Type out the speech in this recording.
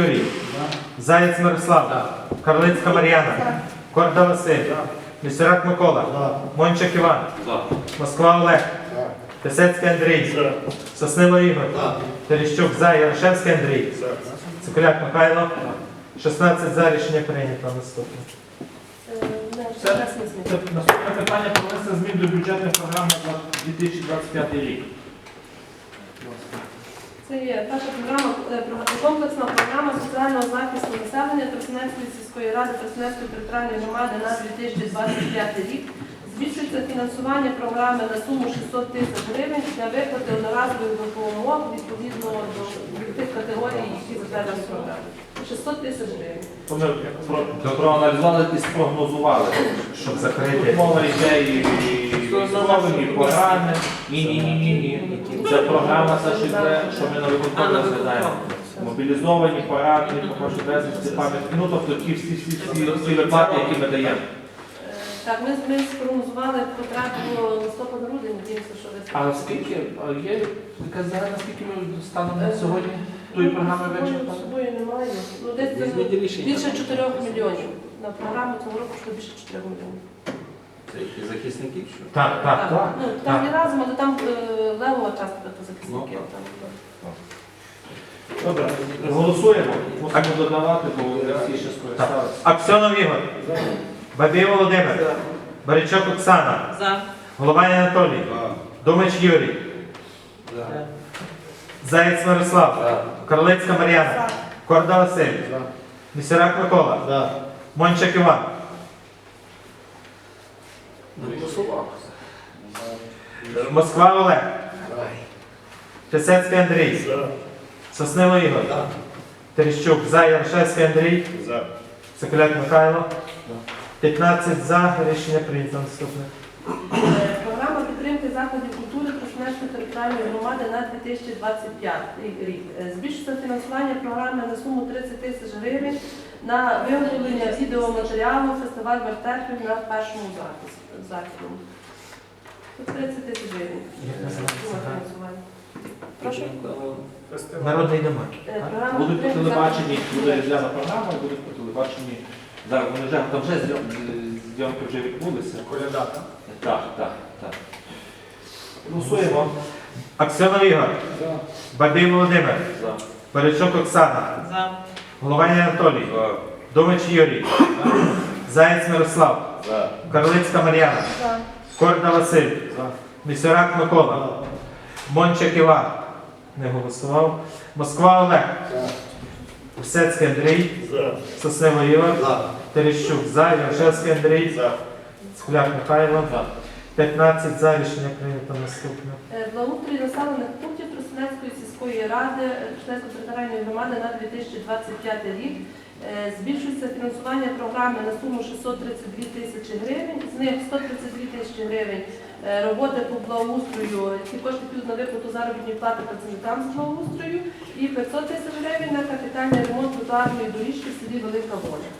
Юрій. Заєць Мирослав. Карлицька Мар'яна. Корда Василь. Місюрак Микола. Мончик Іван. Москва Олег. Писецький Андрій. Соснило Ігор. Терещук за. Ярошевський Андрій. Цикуляк Михайло. 16 за. Рішення прийнято. Наступне. Наступне питання про внесення змін до бюджетної програми на 2025 рік. Це є перша програма, е, комплексна програма соціального захисту населення Тростянецької сільської ради Тростянецької територіальної громади на 2025 рік. Збільшується фінансування програми на суму 600 тисяч гривень для виплати одноразових допомог відповідно до тих категорій, які затверджені в програмі. 600 тисяч гривень. Про- проаналізували і спрогнозували. Щоб закрити. Мова йде і військовим, і пораненим. Ні, ні, ні, ні, ні. Це програма Саші Бре, що ми на виконкомі розглядаємо. Мобілізовані, поранені, похожі безвісті, пам'ятки. Ну, тобто ті всі, всі, всі, всі виплати, які ми даємо. Е, Так, ми, ми спрогнозували потребу листопад-грудень, надіємося, що ви А скільки а є якась загальна, скільки ми станом на сьогодні тої програми З вичерпали? собою немає. Ну, десь Візьміть рішення. більше 4 мільйонів. На програму цього року що більше 4 мільйонів. Це які захисників, що? Так, так. так. Ну, там не разом, але там е, левова частка по захисників. Ну, Там. Добре, голосуємо. Мусимо додавати, бо не всі ще скористалися. Аксьонов Ігор. Бабій Володимир. Баричок Оксана. За. Головань Анатолій. Думач Юрій. Заєць Мирослав. Карлицька Мар'яна. Корда Василь. Місюрак Микола. Мончик Іван. Голосував. Москва Олег. Писецький Андрій. Соснило Ігор. Терещук за. Ярошевський Андрій. Соколяк Михайло. 15 за. Рішення прийнято. Наступне. Е, Програма підтримки закладів культури Тростянецької територіальної громади на 2025 рік. Е, Збільшується фінансування програми на суму 30 тисяч гривень на виготовлення відеоматеріалу фестиваль вертепів на першому. Тут 30 тисяч гривень. Прошу. Народний дома. Е, Будуть по підтримки телебаченні, буде різдвяна програма, будуть по телебаченні. Зараз вони вже там вже зйомки вже відбулися. Коляда. Так, так, так. так. Голосуємо. Аксьонов Ігор. Бабій Володимир. За. Баричок Оксана. Головань Анатолій. Думач Юрій. Заєць Мирослав. Карлицька Мар'яна. За. Корда Василь. Місюрак Микола. Мончик Іван. Не голосував. Москва Олег. Писецький Андрій. Соснило Ігор. Терещук за. Ярошевський Андрій. Скуляк Михайло. За. 15 за. Рішення прийнято наступне. Е, Благоустрій населених пунктів Тростянецької сільської ради е, Тростянецької територіальної громади на 2025 рік. Е, Збільшується фінансування програми на суму 632 тисячі гривень. З них 132 тисячі гривень е, роботи по благоустрою. Ці кошти підуть на виплату заробітної плати працівникам з благоустрою і 500 тисяч гривень на капітальний ремонт тротуарної доріжки в селі Велика Воля.